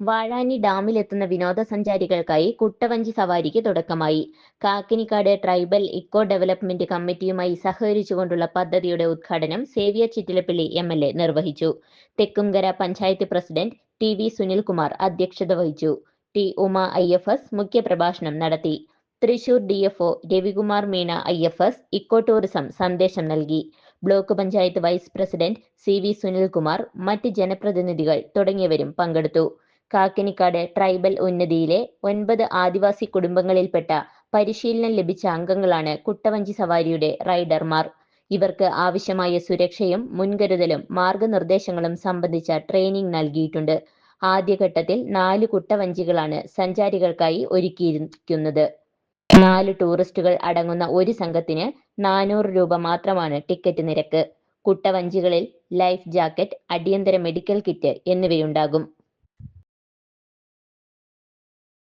വാഴാനി ഡാമിലെത്തുന്ന വിനോദസഞ്ചാരികൾക്കായി കുട്ടവഞ്ചി സവാരിക്ക് തുടക്കമായി. കാക്കിനിക്കാട് ട്രൈബൽ ഇക്കോ ഡെവലപ്മെന്റ് കമ്മിറ്റിയുമായി സഹകരിച്ചുകൊണ്ടുള്ള പദ്ധതിയുടെ ഉദ്ഘാടനം സേവ്യ ചിറ്റിലപ്പള്ളി എം എൽ എ നിർവഹിച്ചു. Thekkumkara panchayat president T V Sunilkumar അധ്യക്ഷത വഹിച്ചു. T Uma I F S മുഖ്യപ്രഭാഷണം നടത്തി. Thrissur D F O Ravikumar Meena I F S eco tourism സന്ദേശം നൽകി. Block panchayat vice president C V Sunilkumar മറ്റ് ജനപ്രതിനിധികൾ തുടങ്ങിയവരും പങ്കെടുത്തു. കാക്കിനിക്കാട് ട്രൈബൽ ഉന്നതിയിലെ ഒൻപത് ആദിവാസി കുടുംബങ്ങളിൽപ്പെട്ട പരിശീലനം ലഭിച്ച അംഗങ്ങളാണ് കുട്ടവഞ്ചി സവാരിയുടെ റൈഡർമാർ. ഇവർക്ക് ആവശ്യമായ സുരക്ഷയും മുൻകരുതലും മാർഗനിർദ്ദേശങ്ങളും സംബന്ധിച്ച ട്രെയിനിംഗ് നൽകിയിട്ടുണ്ട്. ആദ്യഘട്ടത്തിൽ നാല് കുട്ടവഞ്ചികളാണ് സഞ്ചാരികൾക്കായി ഒരുക്കിയിരിക്കുന്നത്. നാല് ടൂറിസ്റ്റുകൾ അടങ്ങുന്ന ഒരു സംഘത്തിന് നാനൂറ് രൂപ മാത്രമാണ് ടിക്കറ്റ് നിരക്ക്. കുട്ടവഞ്ചികളിൽ ലൈഫ് ജാക്കറ്റ് അടിയന്തര മെഡിക്കൽ കിറ്റ് എന്നിവയുണ്ടാകും.